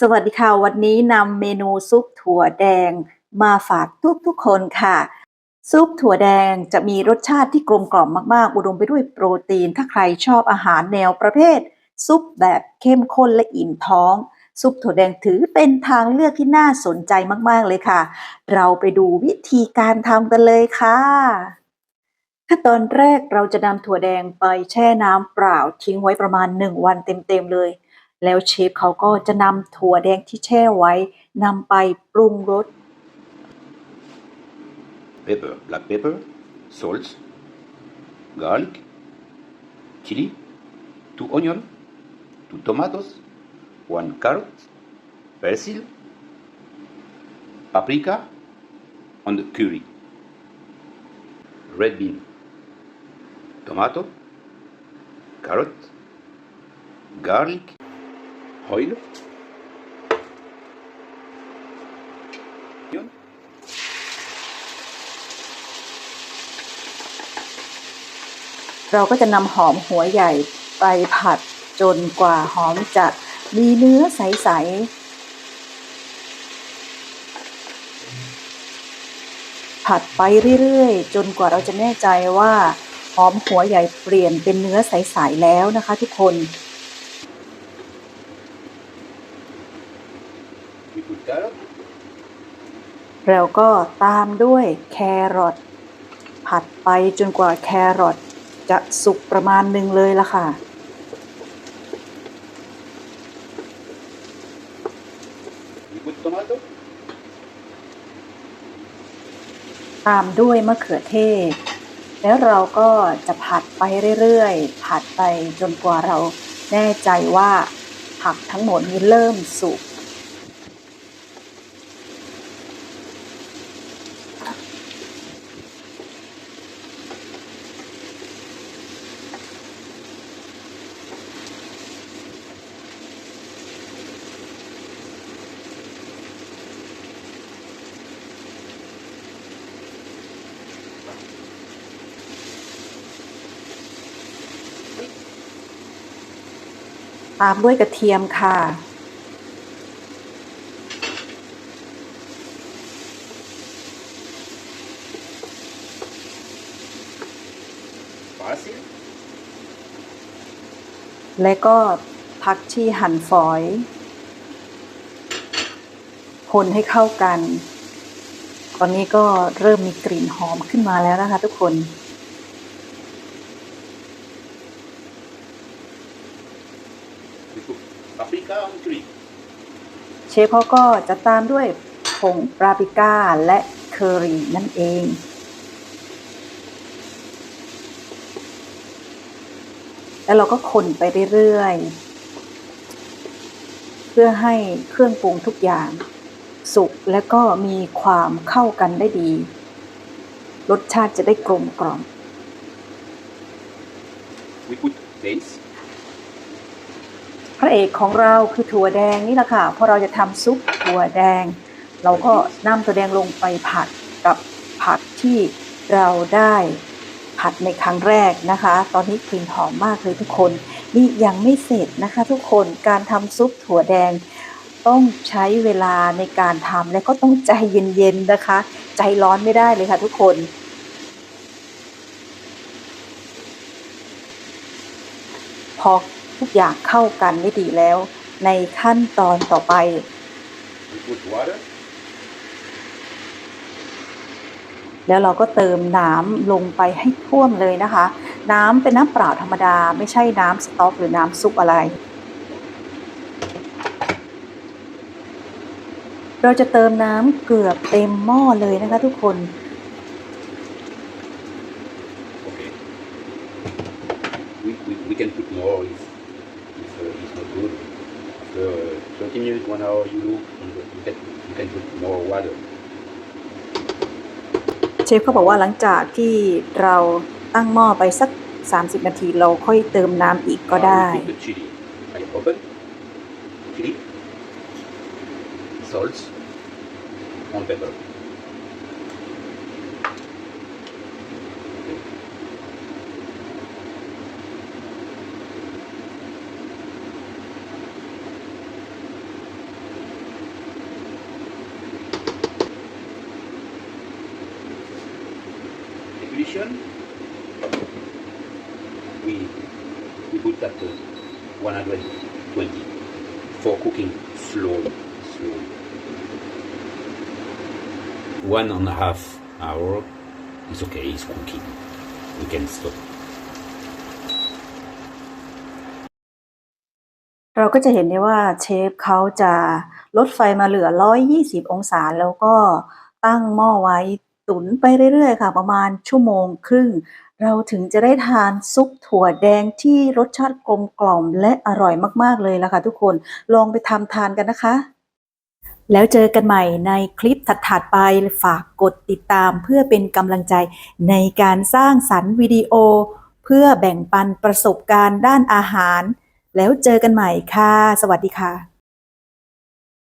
สวัสดีค่ะ วันนี้นำเมนูซุปถั่วแดงมาฝากทุกทุกคนค่ะ ซุปถั่วแดงจะมีรสชาติที่กลมกล่อมมากๆ อุดมไปด้วยโปรตีน ถ้าใครชอบอาหารแนวประเภท ซุปแบบเข้มข้นและอิ่มท้อง ซุปถั่วแดงถือเป็นทางเลือกที่น่าสนใจมากๆเลยค่ะ เราไปดูวิธีการทำกันเลยค่ะขั้นตอนแรกเราจะนำถั่วแดงไปแช่น้ำเปล่าทิ้งไว้ประมาณ 1 วันเต็มๆเลย แล้วเชฟเขาก็จะนำถั่วแดงที่แช่ไว้นำไปปรุงรส pepper, black pepper, salt, garlic, chili, two onion, two tomatoes, one carrot, basil, paprika, and curry. Red bean, tomato, carrot, garlic, oil, onion, เราก็จะนำหอมหัวใหญ่ไปผัดจนกว่าหอมจะมีเนื้อใส ๆ ผัดไปเรื่อย ๆ จนกว่าเราจะแน่ใจว่า หอมหัวใหญ่เปลี่ยนเป็นเนื้อใส ๆ แล้วนะคะทุกคน we put carrot, แล้วก็ตามด้วยแครอทผัดไปจนกว่าแครอทจะสุกประมาณหนึ่งเลยละค่ะ we put tomato, ตามด้วยมะเขือเทศ แล้วเราก็จะผัดไปเรื่อยๆ ผัดไปจนกว่าเราแน่ใจว่าผักทั้งหมดนี้เริ่มสุก ตามด้วยกระเทียมค่ะ basil, และก็ผักชีหั่นฝอย คนให้เข้ากัน ตอนนี้ก็เริ่มมีกลิ่นหอมขึ้นมาแล้วนะคะทุกคน we put paprika and curry. เชฟเขาก็จะตามด้วยผงปาปริก้าและเคอรี่นั่นเอง แล้วเราก็คนไปเรื่อยๆ เพื่อให้เครื่องปรุงทุกอย่าง สุกและก็มีความเข้ากันได้ดี รสชาติจะได้กลมกล่อม We put dates, พระเอกของเราคือถั่วแดงนี่แหละค่ะพอเราจะทำซุปถั่วแดง เราก็นำถั่วแดงลงไปผัดกับผักที่เราได้ผัดในครั้งแรกนะคะ ตอนนี้กลิ่นหอมมากเลยทุกคนนี่ยังไม่เสร็จนะคะ ทุกคนการทำซุปถั่วแดง ต้องใช้เวลาในการทำและก็ต้องใจเย็นๆนะคะ ใจร้อนไม่ได้เลยค่ะทุกคนพอ ทุกอย่างเข้ากันได้ดีแล้ว ในขั้นตอนต่อไป แล้วเราก็เติมน้ำลงไปให้ท่วมเลยนะคะ น้ำเป็นน้ำเปล่าธรรมดา ไม่ใช่น้ำสต๊อกหรือน้ำซุปอะไรเราจะเติมน้ำเกือบเต็มหม้อเลยนะคะทุกคน okay. We, we, we can put more if, is not good. After 20 minutes, one hour, you look, and you can, you can put more water. เชฟเขาบอกว่าหลังจากที่เราตั้งหม้อไปสัก 30 นาทีเราค่อยเติมน้ำอีกก็ได้ we put the chili. I open, chili, salt, and pepper. Ignition. We we put that to 120 for cooking slowly, slowly. One and a half hour is okay. It's cooking. We can stop. เราก็จะเห็นได้ว่าเชฟเขาจะลดไฟมาเหลือ 120 องศา แล้วก็ตั้งหม้อไว้ ตุ๋นไปเรื่อยๆ ค่ะ ประมาณชั่วโมงครึ่ง เราถึงจะได้ทานซุปถั่วแดงที่รสชาติกลมกล่อมและอร่อยมากๆเลยละค่ะทุกคนลองไปทำทานกันนะคะแล้วเจอกันใหม่ในคลิปถัดๆไปฝากกดติดตามเพื่อเป็นกำลังใจในการสร้างสรรค์วิดีโอ เพื่อแบ่งปันประสบการณ์ด้านอาหาร แล้วเจอกันใหม่ค่ะ สวัสดีค่ะ